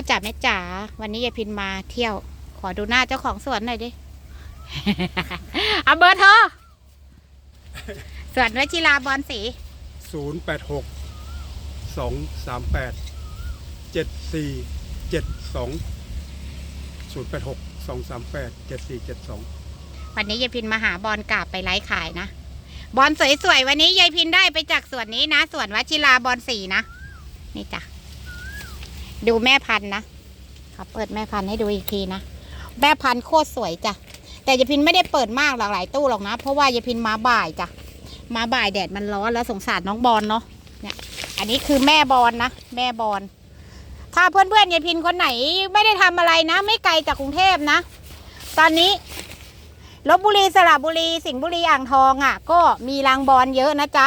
อจ๋าแม่จ๋าวันนี้ยายพินมาเที่ยว ขอดูหน้าเจ้าของสวนหน่อยดิเอาเบอร์โทรสวนวชิราบอลสีศูนย์แปดหกสองสามแปดเจ็ดสี่เจ็ดสองศูนย์แปดหกสองสามแปดเจ็ดสี่เจ็ดสองวันนี้ยายพินมาหาบอลกราบไปไลฟ์ขายนะบอลสวยๆวันนี้ยายพินได้ไปจากสวนนี้นะสวนวชิราบอลสีนะนี่จ้ะ ดูแม่พันธุ์นะขอเปิดแม่พันธุ์ให้ดูอีกทีนะแม่พันธุ์โคตรสวยจ้ะแต่ยายพินไม่ได้เปิดมากหลากหลายตู้หรอกนะ เพราะว่ายายพินมาบ่ายจ้ะมาบ่ายแดดมันร้อนแล้วสงสารน้องบอลเนาะเนี่ย อันนี้คือแม่บอลนะแม่บอลถ้าเพื่อนๆยายพินคนไหนไม่ได้ทำอะไรนะ ไม่ไกลจากกรุงเทพนะ ตอนนี้ลบบุรีสระบุรี สิงห์บุรีอ่างทองอะ ก็มีรางบอลเยอะนะจ๊ะ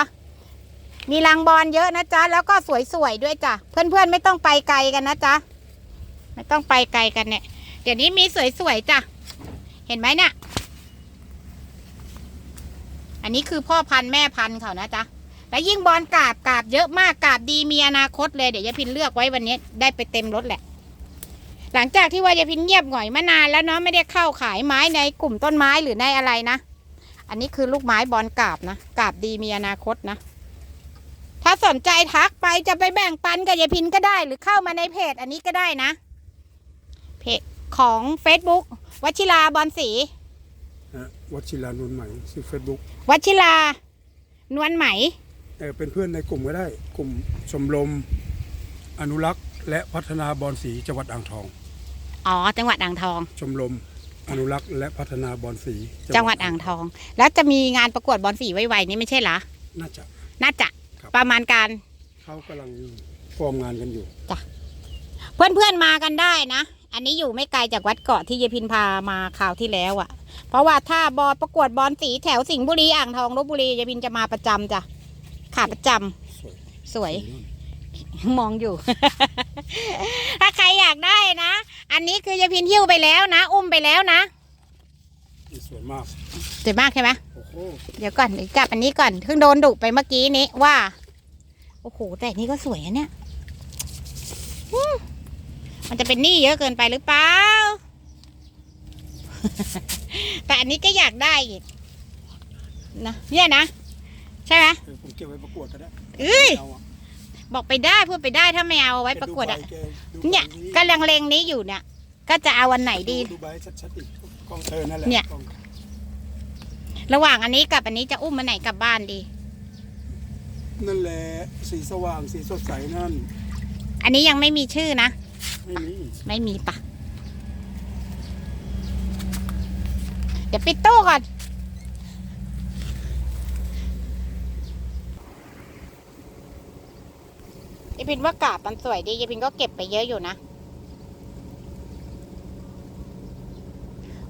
มีรางบอลเยอะนะจ๊ะ แล้วก็สวยๆด้วยจ้ะ เพื่อนๆไม่ต้องไปไกลกันนะจ๊ะ ไม่ต้องไปไกลกันเนี่ย เดี๋ยวนี้มีสวยๆจ้ะ เห็นไหมเนี่ย อันนี้คือพ่อพันธุ์แม่พันธุ์เขานะจ๊ะ แล้วยิ่งบอลกาบกาบเยอะมากกาบดีมีอนาคตเลย เดี๋ยวยายพินเลือกไว้วันนี้ได้ไปเต็มรถแหละ หลังจากที่ว่ายายพินเงียบหง่อยมานานแล้วเนาะไม่ได้เข้าขายไม้ในกลุ่มต้นไม้หรือในอะไรนะ อันนี้คือลูกไม้บอลกาบนะกาบดีมีอนาคตนะ สนใจทักไปจะไปแบ่งปันกับยายพินก็ได้ หรือเข้ามาในเพจอันนี้ก็ได้นะ เพจของ Facebook วชิราบอลสีนะวัชิรานนท์ใหม่ชื่อเฟซบุ๊กวชิรานวลไหมเออเป็นเพื่อนในกลุ่มก็ได้ กลุ่มชมรมอนุรักษ์ และพัฒนาบอลสีจังหวัดอ่างทอง อ๋อ จังหวัดอ่างทอง ชมรมอนุรักษ์ และพัฒนาบอลสีจังหวัดอ่างทอง แล้วจะมีงานประกวดบอลสีไวๆนี่ไม่ใช่เหรอ น่าจะ น่าจะครับ ประมาณการ เขากำลังฟอร์มงานกันอยู่เพื่อนๆมากันได้นะ อันนี้อยู่ไม่ไกลจากวัดเกาะที่ยายพินพามาคราวที่แล้วอะ่ะ เพราะว่าถ้าบอลประกวดบอลสีแถวสิงห์บุรีอ่างทองลบบุรียายพินจะมาประจำจ้ะขาประจำสวยสวย มองอยู่ ถ้าใครอยากได้นะ อันนี้คือยายพินหิ้วไปแล้วนะ อุ้มไปแล้วนะนี่สวยมากสวยมากใช่ไหมโอ้โห เดี๋ยวก่อนเดี๋ยวจับอันนี้ก่อนเพิ่งโดนดุไปเมื่อกี้นี้ว่า โอ้โห แต่นี่ก็สวยอะเนี่ยอืมมันจะเป็นหนี้เยอะเกินไปหรือเปล่า แต่อันนี้ก็อยากได้อีกนะเนี่ยนะ ใช่ไหมเออผมเก็บไว้ประกวดก็ได้เอ้ยาอะบอกไปได้พูดไปได้ถ้าไม่เอาไว้ประกวดอะแดูใบแกดูเนี่ยใบนี้กำลังเลงนี้อยู่เนี่ย ก็จะเอาวันไหนดีดูใบชัดๆอีกกล้องเออนั่นแหละเนี่ยกล้องระหว่างอันนี้กับอันนี้จะอุ้มมันไหนกลับบ้านดี นั่นแหละสีสว่างสีสดใสนั่น อันนี้ยังไม่มีชื่อนะ ไม่มีไม่มีปะเดี๋ยวปิดตู้ก่อน ยายพินว่ากาบมันสวยดี ยายพินก็เก็บไปเยอะอยู่นะ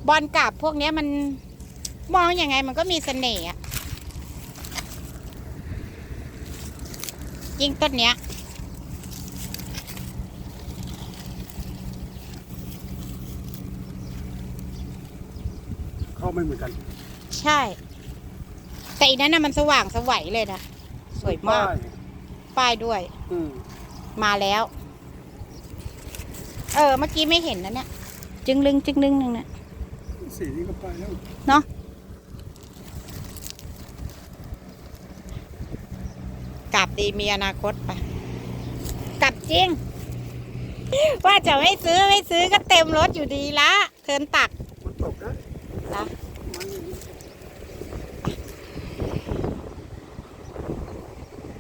บอลกาบพวกเนี้ยมันมองอยังไงมันก็มีเสน่ห์อะ ยิ่งต้นเนี้ย เข้าไม่เหมือนกันใช่ แต่อีนั้นน่ะมันสว่างสวัยเลยนะ สวยมาก ป้ยป้ายด้วย อืมมาแล้ว เออ เมื่อกี้ไม่เห็นนะเนี่ย จึงลึงจึงลึงนึงเนี่ยสีนี้ก็ไปแล้ว เนาะ กลับดีมีอนาคตไปกลับจริง ว่าจะไม่ซื้อไม่ซื้อก็เต็มรถอยู่ดีละ เทินตัก มันตกนะนอย่างนี้